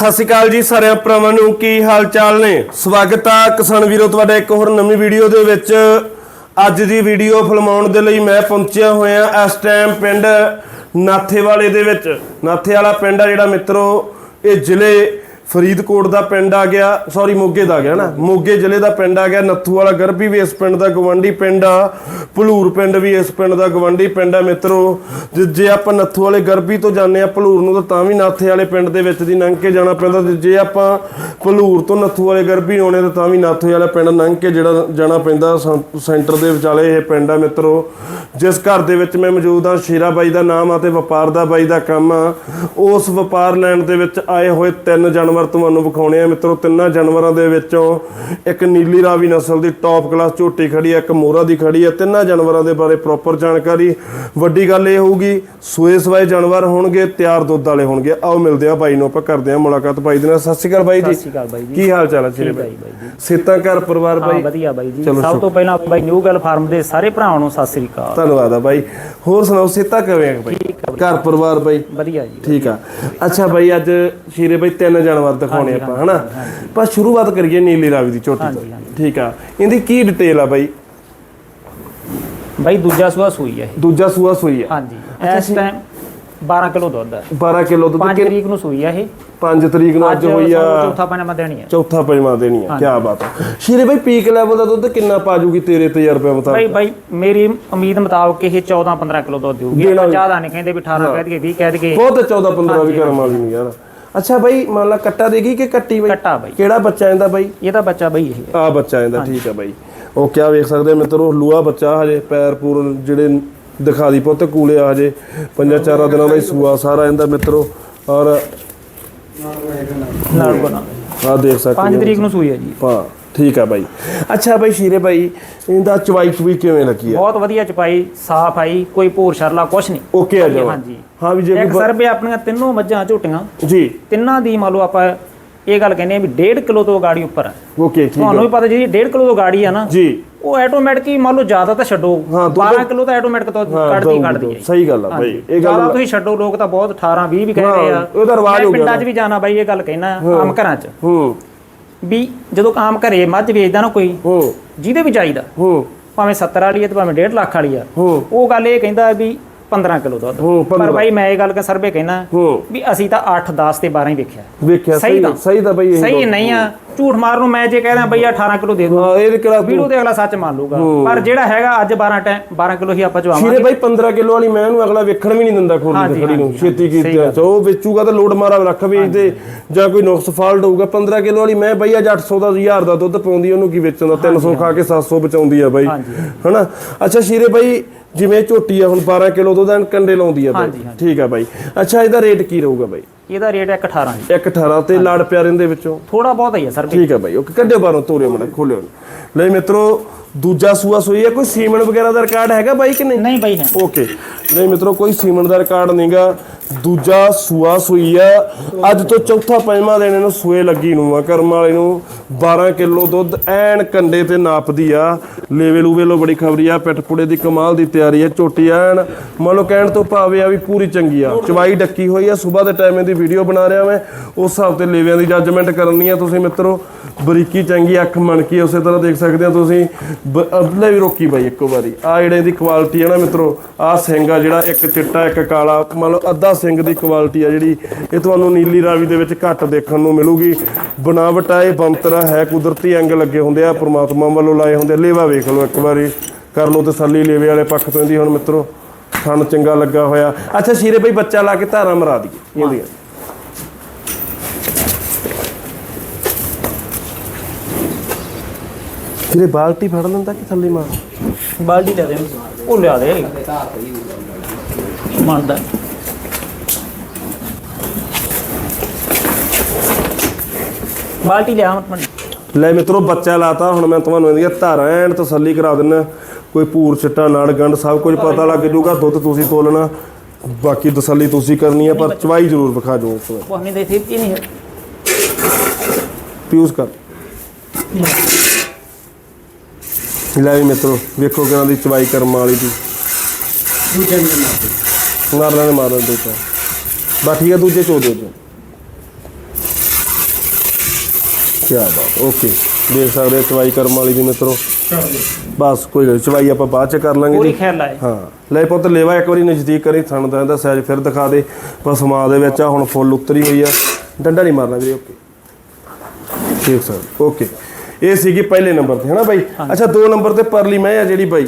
ਸਤਿ ਸ਼੍ਰੀ ਅਕਾਲ ਜੀ ਸਾਰਿਆਂ ਭਰਾਵਾਂ ਨੂੰ, ਕੀ ਹਾਲ ਚਾਲ ਨੇ? ਸਵਾਗਤ ਆ ਕਿਸਾਨ ਵੀਰੋ, ਤੁਹਾਡਾ ਇੱਕ ਹੋਰ ਨਵੀਂ ਵੀਡੀਓ ਦੇ ਵਿੱਚ। ਅੱਜ ਦੀ ਵੀਡੀਓ ਫਿਲਮਾਉਣ ਦੇ ਲਈ ਮੈਂ ਪਹੁੰਚਿਆ ਹੋਇਆ ਇਸ ਟਾਈਮ ਪਿੰਡ ਨਾਥੇ ਵਾਲੇ ਦੇ ਵਿੱਚ। ਨਾਥੇ ਵਾਲਾ ਪਿੰਡ ਆ ਜਿਹੜਾ ਮਿੱਤਰੋ, ਇਹ ਜ਼ਿਲ੍ਹੇ ਫਰੀਦਕੋਟ ਦਾ ਪਿੰਡ ਆ ਗਿਆ ਸੌਰੀ ਮੋਗੇ ਦਾ ਆ ਗਿਆ ਨਾ। ਮੋਗੇ। ਜ਼ਿਲ੍ਹੇ ਦਾ ਪਿੰਡ ਆ ਗਿਆ ਨੱਥੂ ਵਾਲਾ ਗਰਭੀ ਵੀ ਇਸ ਪਿੰਡ ਦਾ ਗਵੰਡੀ ਪਿੰਡ ਆ। ਭਲੂਰ ਪਿੰਡ ਵੀ ਇਸ ਪਿੰਡ ਦਾ ਗਵੰਡੀ ਪਿੰਡ ਆ ਮਿੱਤਰੋ। ਜੇ- ਆਪਾਂ ਨੱਥੂ ਵਾਲੇ ਗਰਭੀ ਤੋਂ ਜਾਂਦੇ ਆ ਭਲੂਰ ਨੂੰ ਤਾਂ ਤਾਂ ਵੀ ਨਾਥੇ ਵਾਲੇ ਪਿੰਡ ਦੇ ਵਿੱਚ ਦੀ ਲੰਘ ਕੇ ਜਾਣਾ ਪੈਂਦਾ ਤੇ ਜੇ ਆਪਾਂ ਭਲੂਰ ਤੋਂ ਨੱਥੂ ਵਾਲੇ ਗਰਭੀ ਆਉਣੇ ਤਾਂ ਤਾਂ ਵੀ ਨਾਥੇ ਵਾਲਾ ਪਿੰਡ ਲੰਘ ਕੇ ਜਿਹੜਾ ਜਾਣਾ ਪੈਂਦਾ ਸੈਂਟਰ ਦੇ ਵਿਚਾਲੇ ਇਹ ਪਿੰਡ ਆ ਮਿੱਤਰੋ। ਜਿਸ ਘਰ ਦੇ ਵਿੱਚ ਮੈਂ ਮੌਜੂਦ ਆ ਸ਼ੇਰਾ ਬਾਈ ਦਾ ਨਾਮ ਆ ਤੇ ਵਪਾਰ ਦਾ ਬਾਈ ਦਾ ਕੰਮ ਆ। ਉਸ ਵਪਾਰ ਲੈਣ ਦੇ ਵਿੱਚ ਆਏ ਹੋਏ ਤਿੰਨ ਜਾਨਵਰ ਤੁਹਾਨੂੰ ਵਿਖਾਉਣੇ ਆ। ਮਿੱਤਰੋ ਤਿੰਨਾਂ ਜਾਨਵਰਾਂ ਦੇ ਵਿੱਚੋਂ ਇੱਕ ਨੀਲੀ ਰਾਵੀ ਨਸਲ ਦੀ ਟੌਪ ਕਲਾਸ ਝੋਟੀ ਖੜੀ ਆ ਇੱਕ ਮੋਰਾ ਦੀ ਖੜੀ ਆ। ਤਿੰਨਾਂ ਜਾਨਵਰਾਂ ਦੇ ਬਾਰੇ ਪ੍ਰੋਪਰ ਜਾਣਕਾਰੀ। ਵੱਡੀ ਗੱਲ ਇਹ ਹੋਊਗੀ ਸੂਏ ਸਵਾਏ ਜਾਨਵਰ ਹੋਣਗੇ ਤਿਆਰ ਦੁੱਧ ਵਾਲੇ ਹੋਣਗੇ। ਆਓ ਮਿਲਦੇ ਆ ਬਾਈ ਨੂੰ ਆਪਾਂ ਕਰਦੇ ਆ ਮੁਲਾਕਾਤ ਬਾਈ ਦੇ ਨਾਲ। ਸਤਿ ਸ਼੍ਰੀ ਅਕਾਲ ਬਾਈ ਜੀ। ਸਤਿ ਸ਼੍ਰੀ ਅਕਾਲ ਬਾਈ ਜੀ। ਕੀ ਹਾਲ ਚਾਲ ਹੈ ਹੈ ਜੀ ਬਾਈ ਸੇਤਾ ਘਰ ਪਰਿਵਾਰ ਹਾਂ ਬਾਈ ਵਧੀਆ ਬਾਈ ਜੀ। ਸਭ ਤੋਂ ਪਹਿਲਾਂ ਬਾਈ ਨਿਊ ਗੱਲ ਫਾਰਮ ਦੇ ਸਾਰੇ ਭਰਾਵਾਂ ਨੂੰ ਸਤਿ ਸ੍ਰੀ ਅਕਾਲ। ਧੰਨਵਾਦ ਆ ਬਾਈ ਹੋਰ ਸੁਣਾਓ ਸੇਤਾ ਕਿਵੇਂ ਆ ਬਾਈ ਘਰ ਪਰਿਵਾਰ ਬਾਈ ਵਧੀਆ ਜੀ ਠੀਕ ਆ। ਅੱਛਾ ਬਾਈ ਅੱਜ ਸ਼ੀਰੇ ਬਾਈ ਤਿੰਨ ਜਾਨਵਰ ਦਿਖਾਉਣੇ ਆਪਾਂ ਹਨਾ? ਪਰ ਸ਼ੁਰੂਆਤ ਕਰੀਏ ਨੀਲੀ ਰਾਵੀ ਦੀ ਝੋਟੀ ਤੋਂ। ਠੀਕ ਆ। ਇਹਦੀ ਕੀ ਡਿਟੇਲ ਆ ਬਾਈ? ਬਾਈ ਦੂਜਾ ਸੂਆ ਸੂਈ ਹੈ ਇਹ। ਦੂਜਾ ਸੂਆ ਸੂਈ ਆ। ਹਾਂਜੀ ਇਸ ਟਾਈਮ 12 ਕਿਲੋ ਦੁੱਧ ਹੈ 12 ਕਿਲੋ ਦੁੱਧ 5 ਤਰੀਕ ਨੂੰ ਸੂਈ ਹੈ ਇਹ। 5 ਤਰੀਕ ਨੂੰ ਅੱਜ ਹੋਈ ਆ ਚੌਥਾ ਪੰਜਵਾਂ ਦੇਣੀ ਹੈ ਚੌਥਾ ਪੰਜਵਾਂ ਦੇਣੀ ਆ। ਕੀ ਬਾਤ ਆ। ਸ਼ੀਰੇ ਬਾਈ ਪੀਕ ਲੈਵਲ ਦਾ ਦੁੱਧ ਕਿੰਨਾ ਪਾ ਜੂਗੀ ਤੇਰੇ ਤਜਰਬੇ ਮੁਤਾਬਕ? ਬਾਈ ਬਾਈ ਮੇਰੀ ਉਮੀਦ ਮੁਤਾਬਕ ਇਹ 14 15 ਕਿਲੋ ਦੁੱਧ ਦੇਊਗੀ। ਜ਼ਿਆਦਾ ਨਹੀਂ ਕਹਿੰਦੇ ਵੀ 18 ਕਹਿ ਦਈਏ 20 ਕਹਿ ਦਈਏ। ਬਹੁਤ 14 15 ਵੀ ਕਰਮ ਵਾਲੀ ਨਹੀਂ ਯਾਰ। ਅੱਛਾ ਬਾਈ ਮੰਨ ਲਾ ਕੱਟਾ ਦੇਗੀ ਕਿ ਕੱਟੀ ਬਾਈ? ਕੱਟਾ ਬਾਈ। ਕਿਹੜਾ ਬੱਚਾ ਇਹਦਾ ਬਾਈ? ਇਹਦਾ ਬੱਚਾ ਬਾਈ ਇਹ। ਆ ਬੱਚਾ ਇਹਦਾ ਠੀਕ ਆ ਬਾਈ। ਉਹ ਕਿਆ ਵੇਖ ਸਕਦੇ ਆ ਮਿੱਤਰੋ ਲੂਆ ਬੱਚਾ ਹਜੇ ਪੈਰ ਪੂਰ ਜਿਹੜੇ ਦਿਖਾ ਦੀ ਪੁੱਤ ਕੂਲੇ ਆ ਹਜੇ। ਪੰਜਾਂ ਚਾਰਾਂ ਦਿਨਾਂ ਦਾ ਹੀ ਸੂਆ ਸਾਰਾ ਇਹਦਾ ਮਿੱਤਰੋ। ਔਰ ਨਾਲ ਬਣਾ। ਆ ਦੇਖ ਸਕਦੇ 5 ਤਰੀਕ ਨੂੰ ਸੂਈ ਹੈ ਜੀ। ਹਾਂ ਠੀਕ ਆ ਬਾਈ। ਅੱਛਾ ਬਾਈ ਸ਼ੀਰੇ ਬਾਈ ਇਹਦਾ ਚਵਾਈ ਚੁਈ ਕਿਵੇਂ ਲੱਗੀ ਆ? ਬਹੁਤ ਵਧੀਆ ਚਪਾਈ ਸਾਫ਼ ਆਈ ਕੋਈ ਭੂਰ ਸ਼ਰਲਾ ਕੁਛ ਨਹੀਂ। ਓਕੇ ਆ ਹਾਂਜੀ ਹਾਂ ਵੀ ਜੇ ਇੱਕ ਕੋਈ ਸਰਬੇ ਆਪਣੀਆਂ ਤਿੰਨੋਂ ਮੱਝਾਂ ਝੋਟੀਆਂ। ਜੀ। ਤਿੰਨਾਂ ਦੀ ਮੰਨ ਲਓ ਆਪਾਂ ਇਹ ਗੱਲ ਕਹਿੰਦੇ ਆ ਵੀ 1.5 ਕਿਲੋ ਤੋਂ ਗਾੜੀ ਉੱਪਰ। ਹੈ ਓਕੇ ਠੀਕ ਤੁਹਾਨੂੰ ਵੀ ਪਤਾ ਜਿਹੜੀ 1.5 ਕਿਲੋ ਤੋਂ ਗਾੜੀ ਆ ਨਾ ਜੀ। ਉਹ ਆਟੋਮੈਟਿਕ ਹੀ ਮੰਨ ਲਓ ਜ਼ਿਆਦਾ ਤਾਂ ਛੱਡੋ। ਹਾਂ, ਦੁੱਧ- 12 ਕਿਲੋ ਤਾਂ ਆਟੋਮੈਟਿਕ ਤੋਂ ਕੱਢਦੀ ਕੱਢਦੀ ਹੈ। ਸਹੀ ਗੱਲ ਆ ਬਾਈ। ਇਹ ਜ਼ਿਆਦਾ ਗੱਲ ਤੁਸੀਂ ਛੱਡੋ ਲੋਕ ਤਾਂ ਬਹੁਤ 18 20 ਵੀ ਕਹਿੰਦੇ ਆ। ਹਾਂ, ਉਹਦਾ ਰਿਵਾਜ ਮੈਂ ਹੋ ਗਿਆ ਪਿੰਡਾਂ 'ਚ ਵੀ ਜਾਣਾ ਬਾਈ ਇਹ ਗੱਲ ਕਹਿਣਾ ਆਮ ਘਰਾਂ 'ਚ। ਹੂੰ। ਵੀ ਜਦੋਂ ਆਮ ਘਰੇ ਮੱਝ ਵੇਚਦਾ ਨਾ ਕੋਈ ਹੂੰ। ਜਿਹਦੇ ਵੀ ਚਾਹੀਦਾ ਹੂੰ। ਭਾਵੇਂ 70 ਵਾਲੀ ਹੈ ਤੇ ਭਾਵੇਂ 1.5 ਲੱਖ ਵਾਲੀ ਆ ਹੂੰ। ਉਹ ਗੱਲ ਇਹ ਕਹਿੰਦਾ ਵੀ 15 ਕਿਲੋ ਦੁੱਧ। ਹੂੰ, ਪਰ 15 ਬਾਈ ਮੈਂ ਇਹ ਗੱਲ ਕਿ ਸਰਵੇ ਕਹਿਣਾ ਹੂੰ। ਵੀ ਅਸੀਂ ਤਾਂ 8 10 ਤੇ 12 ਹੀ ਵੇਖਿਆ। ਵੇਖਿਆ ਸਹੀ ਤਾਂ। ਸਹੀ ਤਾਂ ਬਾਈ ਇਹ ਸਹੀ ਨਹੀਂ ਆ। ਝੂਠ ਮਾਰਨ ਨੂੰ ਮੈਂ ਜੇ ਕਹਿ ਰਿਹਾ ਬਈ 18 ਕਿਲੋ ਦੇ ਦੋ। ਹਾਂ ਇਹ ਕਿਹੜਾ ਵੀਡੀਓ ਤੇ ਅਗਲਾ ਸੱਚ ਮੰਨ ਲੂਗਾ ਪਰ ਜਿਹੜਾ ਹੈਗਾ ਅੱਜ 12 ਟਾਈਮ 12 ਕਿਲੋ ਹੀ ਆਪਾਂ ਚਵਾਵਾਂਗੇ। ਸ਼ੀਰੇ ਬਾਈ 15 ਕਿਲੋ ਵਾਲੀ ਮੈਂ ਨੂੰ ਅਗਲਾ ਵੇਖਣ ਵੀ ਨਹੀਂ ਦਿੰਦਾ ਖੋਲੀ ਤੇ ਹਾਂਜੀ, ਖੜੀ ਨੂੰ। ਹਾਂਜੀ, ਛੇਤੀ ਸਹੀ ਕੀਤੀ ਉਹ ਵੇਚੂਗਾ ਤਾਂ ਲੋਡ ਮਾਰਾ ਰੱਖ ਵੇਚ ਦੇ ਜਾਂ ਕੋਈ ਨੁਕਸ ਫਾਲਟ ਹੋਊਗਾ। 15 ਕਿਲੋ ਵਾਲੀ ਮੈਂ ਬਈ ਅੱਜ 800 ਦਾ 1000 ਦਾ ਦੁੱਧ ਪਾਉਂਦੀ ਉਹਨੂੰ ਕੀ ਵੇਚਣ ਦਾ? 300 ਖਾ ਕੇ 700 ਬਚਾਉਂਦੀ ਆ ਬਾਈ। ਹਾਂਜੀ। ਹਨਾ? ਅੱਛਾ ਸ਼ੀਰੇ ਬਾਈ ਜਿਵੇਂ ਝੋਟੀ ਆ ਹੁਣ 12 ਕਿਲੋ ਦੁੱਧ ਐਨ ਕੰਡੇ ਲਾਉਂਦੀ ਆ ਬਾਈ। ਹਾਂਜੀ, ਹਾਂਜੀ। ਠੀਕ ਆ ਬਾਈ। ਅੱਛਾ ਇਹਦਾ ਰੇਟ ਕੀ ਰਹੂਗਾ ਬਾਈ? ਇਹਦਾ ਰੇਟ ਹੈ 18 ਜੀ। 118 ਤੇ ਲਾੜ ਪਿਆਰਿਆਂ ਦੇ ਵਿੱਚੋਂ? ਥੋੜਾ ਬਹੁਤ ਹੀ ਹੈ ਸਰ। ਠੀਕ ਹੈ ਬਾਈ ਓਕੇ ਕੱਢਿਓ ਬਾਹਰੋਂ ਤੋਰਿਓ ਮੜਾ ਖੋਲਿਓ। ਲੈ ਮਿੱਤਰੋ ਦੂਜਾ ਸੂਆ ਸੂਈ ਹੈ ਕੋਈ ਸੀਮਨ ਵਗੈਰਾ ਦਾ ਰਿਕਾਰਡ ਹੈਗਾ ਬਾਈ ਕਿ ਨਹੀਂ? ਨਹੀਂ ਬਾਈ ਹੈ। ਓਕੇ। ਨਹੀਂ ਮਿੱਤਰੋ ਕੋਈ ਸੀਮਨ ਦਾ ਰਿਕਾਰਡ ਨਹੀਂਗਾ ਦੂਜਾ ਸੂਆ ਸੂਈ ਆ। ਅੱਜ ਤੋਂ ਚੌਥਾ ਪੰਜਵਾਂ ਦਿਨ ਇਹਨੂੰ ਸੂਏ ਲੱਗੀ ਨੂੰ ਆ ਕਰਮ ਵਾਲੇ ਨੂੰ। 12 ਕਿਲੋ ਦੁੱਧ ਐਨ ਕੰਡੇ ਤੇ ਨਾਪਦੀ ਆ। ਲੇਵੇ ਲੂਵੇ ਲੋ ਬੜੀ ਖਬਰੀ ਆ। ਪਿੱਠਪੁੜੇ ਦੀ ਕਮਾਲ ਦੀ ਤਿਆਰੀ ਆ। ਝੋਟੀ ਐਨ। ਮੰਨ ਲਓ ਕਹਿਣ ਤੋਂ ਭਾਵੇਂ ਆ ਵੀ ਪੂਰੀ ਚੰਗੀ ਆ। ਚਵਾਈ ਡੱਕੀ ਹੋਈ ਆ। ਸਵੇਰ ਦੇ ਟਾਈਮ ਇਹਦੀ ਵੀਡੀਓ ਬਣਾ ਰਿਹਾ ਮੈਂ। ਉਸ ਹਿਸਾਬ ਤੇ ਲੇਵਿਆਂ ਦੀ ਜੱਜਮੈਂਟ ਕਰਨੀ ਆ ਤੁਸੀਂ ਮਿੱਤਰੋ। ਬਰੀਕੀ ਚੰਗੀ, ਅੱਖ ਮਣਕੀ, ਉਸੇ ਤਰ੍ਹਾਂ ਦੇਖ ਸਕਦੇ ਹੋ ਤੁਸੀਂ। ਬ- ਅਬਲੇ ਵੀ ਰੋਕੀ ਬਾਈ ਇੱਕੋ ਵਾਰੀ। ਆ ਜਿਹੜੇ ਦੀ ਕੁਆਲਿਟੀ ਹੈ ਨਾ ਮਿੱਤਰੋ ਆ ਸਿੰਘ ਆ ਜਿਹੜਾ ਇੱਕ ਚਿੱਟਾ, ਇੱਕ ਕਾਲਾ। ਮੰਨ ਲਓ ਅੱਧਾ ਸਿੰਘ ਦੀ ਕੁਆਲਿਟੀ ਆ ਜਿਹੜੀ ਇਹ ਤੁਹਾਨੂੰ ਨੀਲੀ ਰਾਵੀ ਦੇ ਵਿੱਚ ਘੱਟ ਦੇਖਣ ਨੂੰ ਮਿਲੂਗੀ। ਬਣਾਵਟ ਆ ਇਹ ਬੰਤਰਾ ਹੈ ਕੁਦਰਤੀ ਅੰਗ ਲੱਗੇ ਹੁੰਦੇ ਆ ਪ੍ਰਮਾਤਮਾ ਵੱਲੋਂ ਲਾਏ ਹੁੰਦੇ ਆ। ਲੇਵਾ ਵੇਖ ਲਓ ਇੱਕ ਵਾਰੀ ਕਰ ਲਓ ਤਸੱਲੀ ਲੇਵੇ ਵਾਲੇ ਪੱਖ ਤੋਂ ਇਹਦੀ ਹੁਣ ਮਿੱਤਰੋ ਥਣ ਚੰਗਾ ਲੱਗਾ ਹੋਇਆ। ਅੱਛਾ ਸ਼ੀਰੇ ਬਈ ਬੱਚਾ ਲਾ ਕੇ ਧਾਰਾਂ ਮਰਾ ਦਈਏ ਇਹਦੀਆਂ। ਇਹ ਬਾਲਟੀ ਫੜ ਲੈਂਦਾ ਕਿ ਥੱਲੇ ਮਾਰ? ਬਾਲਟੀ ਲੈ ਦੇ। ਉਹ ਲਿਆ ਦੇ। ਮੰਨਦਾ। ਬਾਲਟੀ ਲਿਆ ਮਤ ਲੈ ਮਿੱਤਰੋ ਬੱਚਾ ਲਾਤਾ ਹੁਣ ਮੈਂ ਤੁਹਾਨੂੰ ਇਹਦੀਆਂ ਧਾਰਾਂ ਐਨ ਤਸੱਲੀ ਕਰਾ ਦਿੰਨਾ। ਕੋਈ ਪੂਰ ਚਿੱਟਾ ਨਾੜ ਗੰਢ ਸਭ ਕੁਝ ਪਤਾ ਲੱਗ ਜਾਊਗਾ ਦੁੱਧ ਤੁਸੀਂ ਤੋਲਣਾ ਬਾਕੀ ਤਸੱਲੀ ਤੁਸੀਂ ਕਰਨੀ ਹੈ ਪਰ ਚਵਾਈ ਜ਼ਰੂਰ ਵਿਖਾ ਜੋ ਉਸ ਵੇਲੇ। ਉਹ ਨਹੀਂ ਦੇ ਥੀ ਨਹੀਂ ਹੈ। ਪਿਊਜ਼ ਕਰ। ਲੈ ਵੀ ਮਿੱਤਰੋ ਵੇਖੋ ਕਿਹਨਾਂ ਦੀ ਚਵਾਈ ਕਰਮ ਵਾਲੀ ਦੀ। ਮਾਰ ਲੈਣੇ ਮਾਰਨ ਦੇ ਤਾਂ ਬਾ ਠੀਕ ਹੈ ਦੂਜੇ ਚੋ ਦਿਓ। ਜੀ ਕੀ ਬਾਤ ਓਕੇ ਦੇਖ ਸਕਦੇ ਹੋ ਚਵਾਈ ਕਰਮ ਵਾਲੀ ਦੀ ਮਿੱਤਰੋ। ਬਸ ਕੋਈ ਗੱਲ ਨੀ, ਚਵਾਈ ਆਪਾਂ ਬਾਅਦ ਚ ਕਰ ਲਾਂਗੇ ਪੂਰੀ ਜੀ ਖੈਰ ਲਾਏ। ਹਾਂ ਲੈ ਪੁੱਤ ਲੈਵਾ ਇੱਕ ਵਾਰੀ ਨਜ਼ਦੀਕ ਕਰੀ ਥਣ ਦਾ ਇਹਦਾ ਸਾਈਜ਼ ਫਿਰ ਦਿਖਾ ਦੇ। ਬਸ ਮਾਂ ਦੇ ਵਿੱਚ ਆ ਹੁਣ ਫੁੱਲ ਉਤਰੀ ਹੋਈ ਆ। ਡੰਡਾ ਨਹੀਂ ਮਾਰਨਾ ਵੀਰੇ ਓਕੇ ਠੀਕ ਸਰ ਓਕੇ ਇਹ ਸੀਗੀ ਪਹਿਲੇ ਨੰਬਰ ਤੇ ਹਨਾ ਬਾਈ? ਅੱਛਾ ਦੋ ਨੰਬਰ ਤੇ ਪਰਲੀ ਮੈਂ ਆ ਜਿਹੜੀ ਬਾਈ।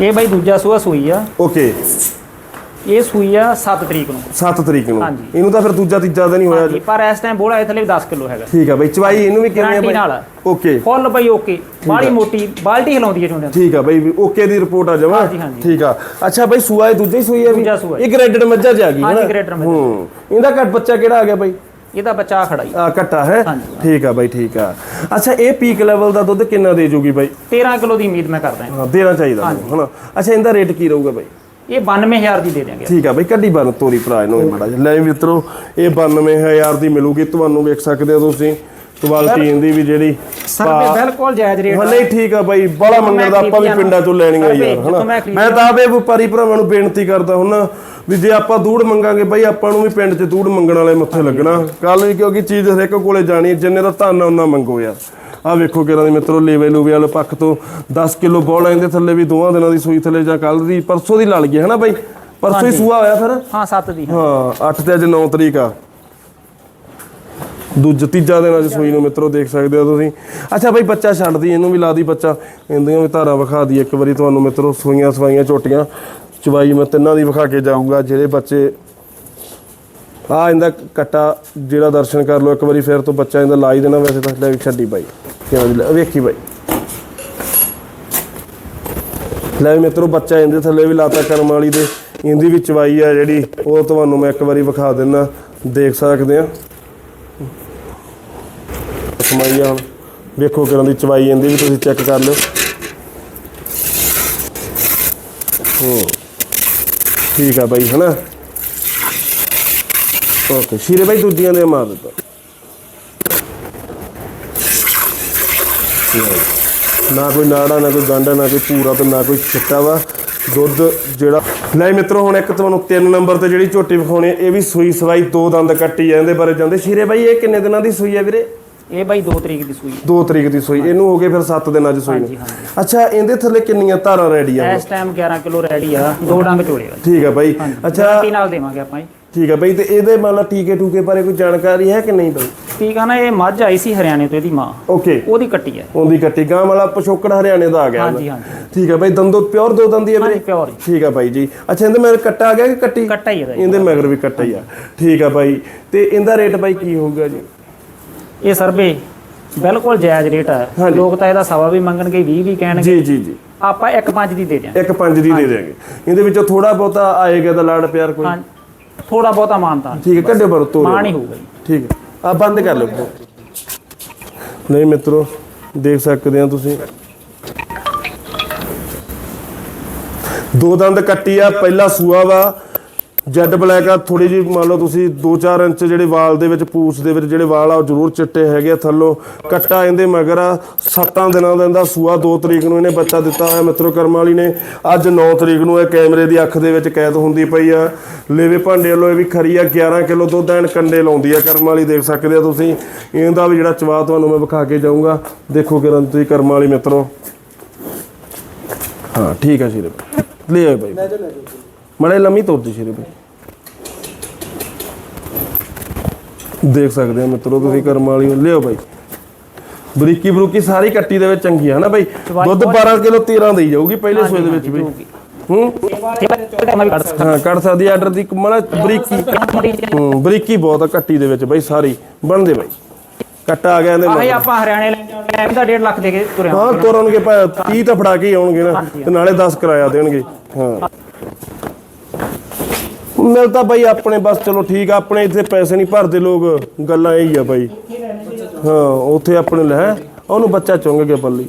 ਇਹ ਬਾਈ ਦੂਜਾ ਸੂਆ ਸੂਈ ਆ। ਓਕੇ ਇਹ ਸੂਈ ਆ 7 ਤਰੀਕ ਨੂੰ। 7 ਤਰੀਕ ਨੂੰ। ਹਾਂਜੀ। ਇਹਨੂੰ ਤਾਂ ਫਿਰ ਦੂਜਾ ਤੀਜਾ ਤਾਂ ਨਹੀਂ ਹੋਇਆ ਹਾਂਜੀ ਪਰ ਇਸ ਟਾਈਮ ਬੋਲਾ ਇਹ ਥੱਲੇ 10 ਕਿਲੋ ਹੈਗਾ। ਠੀਕ ਆ ਬਾਈ ਚਵਾਈ ਇਹਨੂੰ ਵੀ ਕਿਵੇਂ ਆ ਗਾਰੰਟੀ ਨਾਲ। ਬਾਈ। ਓਕੇ। ਫੁੱਲ ਬਾਈ ਓਕੇ। ਬਾਲੀ ਮੋਟੀ ਬਾਲਟੀ ਹਿਲਾਉਂਦੀ ਹੈ ਚੁੰਡਿਆਂ ਠੀਕ ਆ ਬਾਈ ਓਕੇ ਦੀ ਰਿਪੋਰਟ ਆ ਹਾਂਜੀ, ਹਾਂਜੀ। ਠੀਕ ਆ। ਅੱਛਾ ਬਾਈ ਸੂਆ ਇਹ ਦੂਜਾ ਹੀ ਸੂਈ ਆ ਵੀ? ਦੂਜਾ ਸੂਆ ਹੈ। ਇਹ ਗ੍ਰੈਡਡ ਮੱਝਾਂ ਚ ਆ ਗਈ ਹਾਂਜੀ, ਹਨਾ? graded ਮੱਝਾਂ। ਹੂੰ। ਇਹਦਾ ਘੱਟ ਬੱਚਾ ਕਿਹੜਾ ਆ ਗਿਆ ਬਾਈ? ਇਹਦਾ ਬੱਚਾ ਖੜਾ ਹੀ। ਆ ਘੱਟਾ ਹੈ? ਹਾਂਜੀ। ਠੀਕ ਆ ਬਾਈ ਠੀਕ ਆ। ਅੱਛਾ ਇਹ ਪੀਕ ਲੈਵਲ ਦਾ ਦੁੱਧ ਕਿੰਨਾ ਦੇ ਜੂਗੀ ਬਾਈ? 13 ਕਿਲੋ ਦੀ ਉਮੀਦ ਮੈਂ ਕਰਦਾ। ਹਾਂ ਹਾਂ ਦੇਣਾ ਚਾਹੀਦਾ ਮੈਨੂੰ, ਹਨਾ? ਅੱਛਾ ਇਹਦਾ ਰੇਟ ਕੀ ਰਹੂਗਾ ਬਾਈ? ਇਹ 92000 ਦੀ ਦੇ ਦਿਆਂਗੇ। ਠੀਕ ਆ ਬਾਈ ਕੱਢੀ ਬਨ ਤੋਰੀ ਭਰਾ ਇਹਨੂੰ ਮੜਾ ਜਿਹਾ। ਲੈ ਮਿੱਤਰੋ ਇਹ 92000 ਦੀ ਮਿਲੂਗੀ ਤੁਹਾਨੂੰ ਵੇਖ ਸਕਦੇ ਹੋ ਤੁਸੀਂ। ਕੁਆਲਿਟੀ ਇਹਦੀ ਵੀ ਜਿਹੜੀ ਸਰ ਇਹ ਬਿਲਕੁਲ ਜਾਇਜ਼ ਰੇਟ ਹਾਂ ਨਹੀਂ ਠੀਕ ਆ ਬਾਈ ਬੜਾ ਮੰਗਣ ਦਾ ਆਪਾਂ ਵੀ ਪਿੰਡਾਂ ਚੋਂ ਲੈਣੀਆਂ ਸਰ, ਯਾਰ ਹਨਾ? ਮੈਂ ਤਾਂ ਆਪੇ ਵਪਾਰੀ ਭਰਾਵਾਂ ਨੂੰ ਬੇਨਤੀ ਕਰਦਾ ਹੁੰਨਾ ਵੀ ਜੇ ਆਪਾਂ ਦੂੜ ਮੰਗਾਂਗੇ ਬਾਈ ਆਪਾਂ ਨੂੰ ਵੀ ਪਿੰਡ 'ਚ ਦੂੜ ਮੰਗਣ ਵਾਲੇ ਮੱਥੇ ਲੱਗਣਾ। ਕੱਲ ਵੀ ਕਿਉਂਕਿ ਚੀਜ਼ ਹਰੇਕ ਕੋਲੇ ਜਾਣੀ ਜਿੰਨੇ ਦਾ ਧਨ ਆ ਉਹਨਾਂ ਮੰਗੋ ਯਾਰ। ਆ ਵੇਖੋ ਕਿਰਾਂ ਦੇ ਮਿੱਤਰੋ ਲੇਵੇ ਲੂਵੇ ਵਾਲੇ ਪੱਖ ਤੋਂ 10 ਕਿਲੋ ਬੋਲ ਇਹਦੇ ਥੱਲੇ ਵੀ ਦੋਵਾਂ ਦਿਨਾਂ ਦੀ ਸੂਈ ਥੱਲੇ ਜਾਂ ਕੱਲ ਦੀ ਪਰਸੋਂ ਦੀ ਲੜ ਗਈ ਹਨਾ ਬਾਈ? ਪਰਸੋਂ ਹੀ ਸੂਆ ਹੋਇਆ ਫਿਰ? ਹਾਂ 7 ਦੀ ਹਾਂ। ਹਾਂ 8 ਤੇ ਅੱਜ 9 ਤਰੀਕ ਆ। ਦੂਜਾ ਤੀਜਾ ਦਿਨ ਅੱਜ ਸੂਈ ਨੂੰ ਮਿੱਤਰੋ ਦੇਖ ਸਕਦੇ ਹੋ ਤੁਸੀਂ। ਅੱਛਾ ਬਈ ਬੱਚਾ ਛੱਡਦੀ ਇਹਨੂੰ ਵੀ ਲਾ ਦੀ ਬੱਚਾ। ਇਹਦੀਆਂ ਵੀ ਧਾਰਾਂ ਵਿਖਾ ਦੀ ਇੱਕ ਵਾਰੀ ਤੁਹਾਨੂੰ ਮਿੱਤਰੋ ਸੂਈਆਂ ਸਵਾਈਆਂ ਝੋਟੀਆਂ ਚਵਾਈ ਮੈਂ ਤਿੰਨਾਂ ਦੀ ਵਿਖਾ ਕੇ ਜਾਊਂਗਾ ਜਿਹੜੇ ਬੱਚੇ ਆ ਇਹਦਾ ਕੱਟਾ ਜਿਹੜਾ ਦਰਸ਼ਨ ਕਰ ਲਓ, ਇੱਕ ਵਾਰੀ ਫਿਰ ਤੋਂ ਬੱਚਾ ਇਹਦਾ ਲਾ ਹੀ ਦੇਣਾ ਵੈਸੇ ਤਾਂ ਲੈ ਵੀ ਛੱਡੀ ਬਾਈ। ਕਿਉਂ ਵੇਖੀ ਬਾਈ। ਲੈ ਵੀ ਮਿੱਤਰੋ, ਬੱਚਾ ਇਹਦੇ ਥੱਲੇ ਵੀ ਲਾਤਾ ਕਰਮ ਵਾਲੀ ਦੇ। ਇਹਦੀ ਵੀ ਚਵਾਈ ਆ ਜਿਹੜੀ, ਉਹ ਤੁਹਾਨੂੰ ਮੈਂ ਇੱਕ ਵਾਰੀ ਵਿਖਾ ਦਿੰਦਾ ਦੇਖ ਸਕਦੇ ਆ। ਸਮਾਈਆ ਹੁਣ। ਵੇਖੋ ਕਿਰਾਂ ਦੀ ਚਵਾਈ ਇਹਦੀ ਵੀ ਤੁਸੀਂ ਚੈੱਕ ਕਰ ਲਿਓ। ਹੂੰ। ਠੀਕ ਆ ਬਾਈ, ਹਨਾ? ਓਕੇ ਸ਼ੀਰੇ ਬਾਈ ਦੂਜੀਆਂ ਦੇ ਮਾਰ ਦਿੱਤਾ। ਨਾ ਕੋਈ ਨਾੜਾ ਨਾ ਕੋਈ ਗੰਡਾ ਨਾ ਕੋਈ ਪੂਰਾ ਤੇ ਨਾ ਕੋਈ ਛਿੱਟਾ ਵਾ। ਦੁੱਧ ਜਿਹੜਾ ਲੈ ਮਿੱਤਰੋ ਹੁਣ ਇੱਕ ਤੁਹਾਨੂੰ ਤਿੰਨ ਨੰਬਰ ਤੇ ਜਿਹੜੀ ਝੋਟੀ ਵਿਖਾਉਣੀ ਇਹ ਵੀ ਸੂਈ ਸਵਾਈ ਦੋ ਦੰਦ ਕੱਟੀ ਜਾਂਦੇ ਬਾਰੇ ਜਾਂਦੇ। ਸ਼ੀਰੇ ਬਾਈ ਇਹ ਕਿੰਨੇ ਦਿਨਾਂ ਦੀ ਸੂਈ ਹੈ ਵੀਰੇ? ਇਹ ਬਾਈ 2 ਤਰੀਕ ਦੀ ਸੂਈ 2 ਤਰੀਕ ਦੀ ਸੂਈ। ਇਹਨੂੰ ਹੋ ਗਏ ਫਿਰ 7 ਦਿਨਾਂ ਚ ਸੂਈ ਨੂੰ। ਅੱਛਾ ਇਹਦੇ ਥੱਲੇ ਕਿੰਨੀਆਂ ਧਾਰਾਂ ਰੈਡੀ ਆ ਇਸ ਟਾਈਮ 11 ਕਿਲੋ ਰੈਡੀ ਆ ਦੋ ਡੰਗ ਚੋੜੇ ਆ ਠੀਕ ਆ ਬਾਈ। ਅੱਛਾ ਨਾਲ ਦੇਵਾਂਗੇ ਆਪਾਂ ਜੀ ਠੀਕ ਆ ਬਾਈ ਤੇ ਇਹਦੇ ਮਤਲਬ ਟੀਕੇ ਟੂਕੇ ਬਾਰੇ ਕੋਈ ਜਾਣਕਾਰੀ ਹੈ ਕਿ ਨਹੀਂ ਬਾਈ? ਠੀਕ ਆ ਨਾ ਇਹ ਮੱਝ ਆਈ ਸੀ ਹਰਿਆਣੇ ਤੋਂ ਇਹਦੀ ਮਾਂ। ਓਕੇ। ਉਹਦੀ ਕੱਟੀ ਆ ਉਹਦੀ ਕੱਟੀ ਗਾਂ ਵਾਲਾ ਪਸ਼ੋਕੜ ਹਰਿਆਣੇ ਦਾ ਆ ਗਿਆ। ਹਾਂਜੀ ਹਾਂਜੀ। ਠੀਕ ਆ ਬਾਈ ਦੰਦੋ ਪਿਓਰ ਦੋ ਦੰਦੀ ਹੈ ਵੀਰੇ? ਹਾਂਜੀ ਪਿਓਰ ਠੀਕ ਆ ਬਾਈ ਜੀ। ਅੱਛਾ ਇਹਦੇ ਮਗਰ ਕੱਟਾ ਆ ਗਿਆ ਕਿ ਕੱਟੀ? ਕੱਟਾ ਹੀ ਜੀ। ਇਹਦੇ ਮਗਰ ਵੀ ਕੱਟਾ ਹੀ ਆ। ਠੀਕ ਆ ਬਾਈ। ਤੇ ਇਹਦਾ ਰੇਟ ਬਾਈ ਕੀ ਹੋਊਗਾ ਜੀ? ਇਹ ਸਰਵੇ ਬਿਲਕੁਲ ਜਾਇਜ਼ ਰੇਟ ਆ। ਹਾਂਜੀ। ਲੋਕ ਤਾਂ ਇਹਦਾ ਸਵਾ ਵੀ ਮੰਗਣਗੇ 20 ਵੀ ਕਹਿਣਗੇ। ਜੀ ਜੀ ਜੀ। ਆਪਾਂ 1.5 ਦੀ ਦੇ ਦਿਆਂਗੇ। ਇੱਕ ਪੰਜ ਦੀ ਦੇ ਦੇਾਂਗੇ ਇਹਦੇ ਵਿੱਚੋਂ ਥੋੜਾ ਬਹੁਤਾ ਆਏਗਾ ਤਾਂ ਲਾੜ ਪਿਆਰ ਕੋਈ? ਹਾਂ ਥੋੜਾ ਬਹੁਤਾ ਮਾਨਤਾ ਠੀਕ ਹੈ ਕੱਢਿਓ ਪਰ ਤੋੜਿਓ ਮਾਣ ਹੀ ਹੋਊਗਾ ਜੀ। ਠੀਕ ਹੈ। ਆ ਬੰਦ ਕਰ ਲਓ। ਨਹੀਂ ਮਿੱਤਰੋ ਦੇਖ ਸਕਦੇ ਆ ਤੁਸੀਂ। ਦੋ ਦੰਦ ਕੱਟੀ ਆ ਪਹਿਲਾ ਸੂਆ ਵਾ। ਜੈਡ ਬਲੈਕ ਆ ਥੋੜੀ ਜੀ ਮੰਨ ਲਓ ਤੁਸੀਂ 2-4 ਇੰਚ ਜਿਹੜੇ ਵਾਲ ਦੇ ਵਿੱਚ, ਪੂਛ ਦੇ ਵਿੱਚ ਜਿਹੜੇ ਵਾਲ ਆ, ਉਹ ਜ਼ਰੂਰ ਚਿੱਟੇ ਹੈਗੇ ਆ ਥੱਲੋਂ। ਕੱਟਾ ਇਹਦੇ ਮਗਰ ਆ 7 ਦਿਨਾਂ ਦਾ ਇਹਦਾ ਸੂਆ 2 ਤਰੀਕ ਨੂੰ ਇਹਨੇ ਬੱਚਾ ਦਿੱਤਾ ਹੋਇਆ ਮਿੱਤਰੋ ਕਰਮ ਵਾਲੀ ਨੇ। ਅੱਜ 9 ਤਰੀਕ ਨੂੰ ਇਹ ਕੈਮਰੇ ਦੀ ਅੱਖ ਦੇ ਵਿੱਚ ਕੈਦ ਹੁੰਦੀ ਪਈ ਆ। ਲੇਵੇ ਭਾਂਡੇ ਵੱਲੋਂ ਇਹ ਵੀ ਖਰੀ ਆ 11 ਕਿਲੋ ਦੁੱਧ ਐਨ ਕੰਡੇ ਲਾਉਂਦੀ ਆ ਕਰਮ ਵਾਲੀ ਦੇਖ ਸਕਦੇ ਆ ਤੁਸੀਂ। ਇਹਦਾ ਵੀ ਜਿਹੜਾ ਚਵਾ ਤੁਹਾਨੂੰ ਮੈਂ ਵਿਖਾ ਕੇ ਜਾਊਂਗਾ। ਦੇਖੋ ਕਿਰਨ ਤੁਸੀਂ ਕਰਮ ਵਾਲੀ ਮਿੱਤਰੋ। ਹਾਂ, ਠੀਕ ਆ ਸ਼ੀਰੇ ਲੈ ਆਓ ਬਾਈ। ਮੜੇ ਲੰਮੀ ਤੋਰ ਦੀ ਸ਼ੀਰੇ ਬਾਈ ਦੇਖ ਸਕਦੇ ਆ ਮਿੱਤਰੋ ਤੁਸੀਂ ਕਰਮ ਵਾਲੀ ਨੂੰ ਲਿਓ ਬਾਈ। ਬਰੀਕੀ ਬਰੂਕੀ ਸਾਰੀ ਕੱਟੀ ਦੇ ਵਿੱਚ ਚੰਗੀ ਆ ਹਨਾ ਬਾਈ? ਦੁੱਧ 12 ਕਿਲੋ 13 ਦੇਈ ਜਾਊਗੀ ਪਹਿਲੇ ਸੂਏ ਦੇ ਵਿੱਚ ਵੀ ਹੂੰ? ਹਾਂ ਕੱਢ ਸਕਦੀ ਆਰਡਰ ਦੀ। ਮੜਾ ਬਰੀਕੀ ਹੂੰ ਬਰੀਕੀ ਬਹੁਤ ਆ ਕੱਟੀ ਦੇ ਵਿੱਚ ਬਾਈ ਸਾਰੀ। ਬਣਦੇ ਬਾਈ। ਕੱਟਾ ਆ ਗਿਆ ਇਹਦੇ ਮਗਰ। ਆਪਾਂ ਹਰਿਆਣੇ ਲੈ ਆ ਇਹਦਾ 1.5 ਲੱਖ ਦੇ ਕੇ ਤੁਰਿਆ ਹਾਂ ਤੁਰਨਗੇ ਭਾਵੇਂ 30 ਤਾਂ ਫੜਾ ਕੇ ਹੀ ਆਉਣਗੇ ਨਾ ਤੇ ਨਾਲੇ 10 ਕਿਰਾਇਆ ਦੇਣਗੇ। ਹਾਂ। ਮਿਲ ਤਾਂ ਬਾਈ ਆਪਣੇ ਬਸ ਚਲੋ ਠੀਕ ਆ ਆਪਣੇ ਇੱਥੇ ਪੈਸੇ ਨਹੀਂ ਭਰਦੇ ਲੋਕ ਗੱਲਾਂ ਇਹੀ ਆ ਬਾਈ। ਹਾਂ ਉੱਥੇ ਆਪਣੇ ਲੈ ਉਹਨੂੰ ਬੱਚਾ ਚੁੰਗ ਗਿਆ ਪੱਲੀ।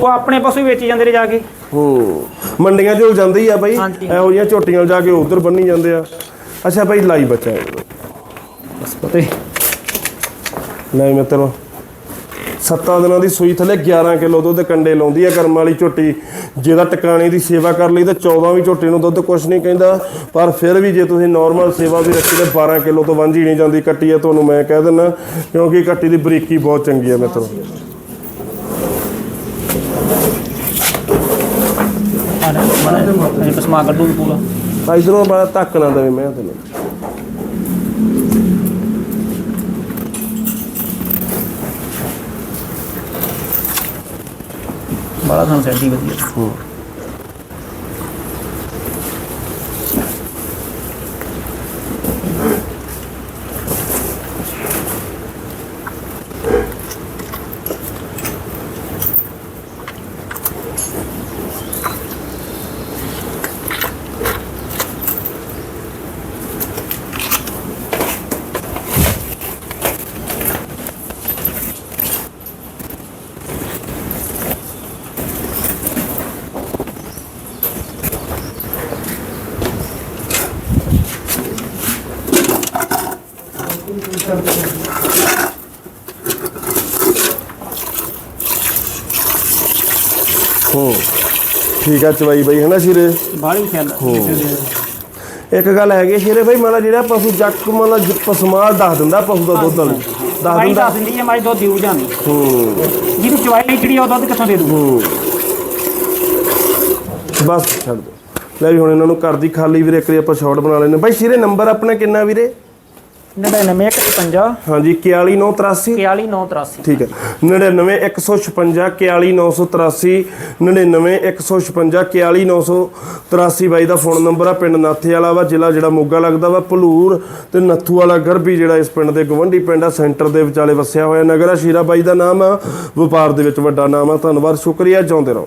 ਉਹ ਆਪਣੇ ਪਸ਼ੂ ਹੀ ਵੇਚੀ ਜਾਂਦੇ ਨੇ ਜਾ ਕੇ। ਹੂੰ ਮੰਡੀਆਂ 'ਚ ਜਾਂਦੇ ਹੀ ਆ ਬਾਈ। ਹਾਂਜੀ। ਇਹੋ ਜਿਹੀਆਂ ਝੋਟੀਆਂ ਜਾ ਕੇ ਉਧਰ ਬੰਨੀ ਜਾਂਦੇ ਆ। ਅੱਛਾ ਬਾਈ ਲਾਈ ਬੱਚਾ ਬਸ ਪਤਾ ਹੀ। ਲੈ ਮਿੱਤਰੋ 7 ਦਿਨਾਂ ਦੀ ਸੂਈ ਥੱਲੇ 11 ਕਿਲੋ ਦੁੱਧ ਕੰਡੇ ਲਾਉਂਦੀ ਹੈ ਕਰਮ ਵਾਲੀ ਝੋਟੀ। ਜਿਹਦਾ ਟਿਕਾਣੇ ਦੀ ਸੇਵਾ ਕਰ ਲਈ ਤਾਂ 14 ਵੀ ਝੋਟੀ ਨੂੰ ਦੁੱਧ ਕੁਛ ਨਹੀਂ ਕਹਿੰਦਾ ਪਰ ਫਿਰ ਵੀ ਜੇ ਤੁਸੀਂ ਨਾਰਮਲ ਸੇਵਾ ਵੀ ਰੱਖੀ ਤਾਂ 12 ਕਿਲੋ ਤੋਂ ਵਾਂਝੀ ਨਹੀਂ ਜਾਂਦੀ ਕੱਟੀ ਹੈ ਤੁਹਾਨੂੰ ਮੈਂ ਕਹਿ ਦਿੰਦਾ ਕਿਉਂਕਿ ਕੱਟੀ ਦੀ ਬਰੀਕੀ ਬਹੁਤ ਚੰਗੀ ਹੈ ਮਿੱਤਰੋ। ਆ ਨਾ ਇਹ ਪਸਮਾ ਕੱਢੂ ਪੂਰਾ। ਤਾਂ ਇਧਰੋਂ ਬੜਾ ਧੱਕ ਨਾ ਦੇਵੇ ਮੈਂ ਤੈਨੂੰ। ਬੜਾ ਸਾਨੂੰ ਸੈਂਟੀ ਵਧੀਆ। ਹੂੰ। ਠੀਕ ਆ ਚਵਾਈ ਬਾਈ ਹਨਾ ਸ਼ੀਰੇ? ਬਾਹਲੀ ਖਿਆਲ ਇੱਕ ਗੱਲ ਹੈਗੀ ਸ਼ੀਰੇ ਬਾਈ ਮਤਲਬ ਜਿਹੜਾ ਪਸ਼ੂ ਜੱਕ ਮਤਲਬ ਪਸਮਾਲ ਦੱਸ ਦਿੰਦਾ ਪਸ਼ੂ ਦਾ ਦੁੱਧ ਵਾਲੀ। ਦੱਸ ਦਿੰਦਾ। ਦੱਸ ਦਿੰਦੀ ਹੈ ਮਾਈ ਦੁੱਧ ਦਿਉ ਜਾਂਦੀ ਹੂੰ। ਜਿਹਦੀ ਚਵਾਈ ਚੜੀ ਆ ਉਹ ਦੁੱਧ ਕਿੱਥੋਂ ਦੇ ਦੂ? ਹੂੰ। ਬਸ ਛੱਡ ਦੋ। ਲੈ ਵੀ ਹੁਣ ਇਹਨਾਂ ਨੂੰ ਘਰ ਦੀ ਖਾਲੀ ਵੀਰੇ ਇੱਕ ਵਾਰੀ ਆਪਾਂ ਸ਼ਾਰਟ ਬਣਾ ਲੈਨੇ ਬਾਈ ਸ਼ੀਰੇ ਨੰਬਰ ਆਪਣਾ ਕਿੰਨਾ ਵੀਰੇ? 99 ਹਾਂਜੀ 41983 41983 ਠੀਕ ਹੈ। 99156 41983 99156 41983 ਬਾਈ ਦਾ ਫੋਨ ਨੰਬਰ ਆ ਪਿੰਡ ਨਾਥੇ ਵਾਲਾ ਵਾ ਜ਼ਿਲ੍ਹਾ ਜਿਹੜਾ ਮੋਗਾ ਲੱਗਦਾ ਵਾ ਭਲੂਰ ਤੇ ਨੱਥੂ ਵਾਲਾ ਗਰਭੀ ਜਿਹੜਾ ਇਸ ਪਿੰਡ ਦੇ ਗਵੰਡੀ ਪਿੰਡ ਆ ਸੈਂਟਰ ਦੇ ਵਿਚਾਲੇ ਵਸਿਆ ਹੋਇਆ ਨਗਰ ਆ। ਸ਼ੀਰਾ ਬਾਈ ਦਾ ਨਾਮ ਆ ਵਪਾਰ ਦੇ ਵਿੱਚ ਵੱਡਾ ਨਾਮ ਆ। ਧੰਨਵਾਦ ਸ਼ੁਕਰੀਆ ਚਾਹੁੰਦੇ ਰਹੋ।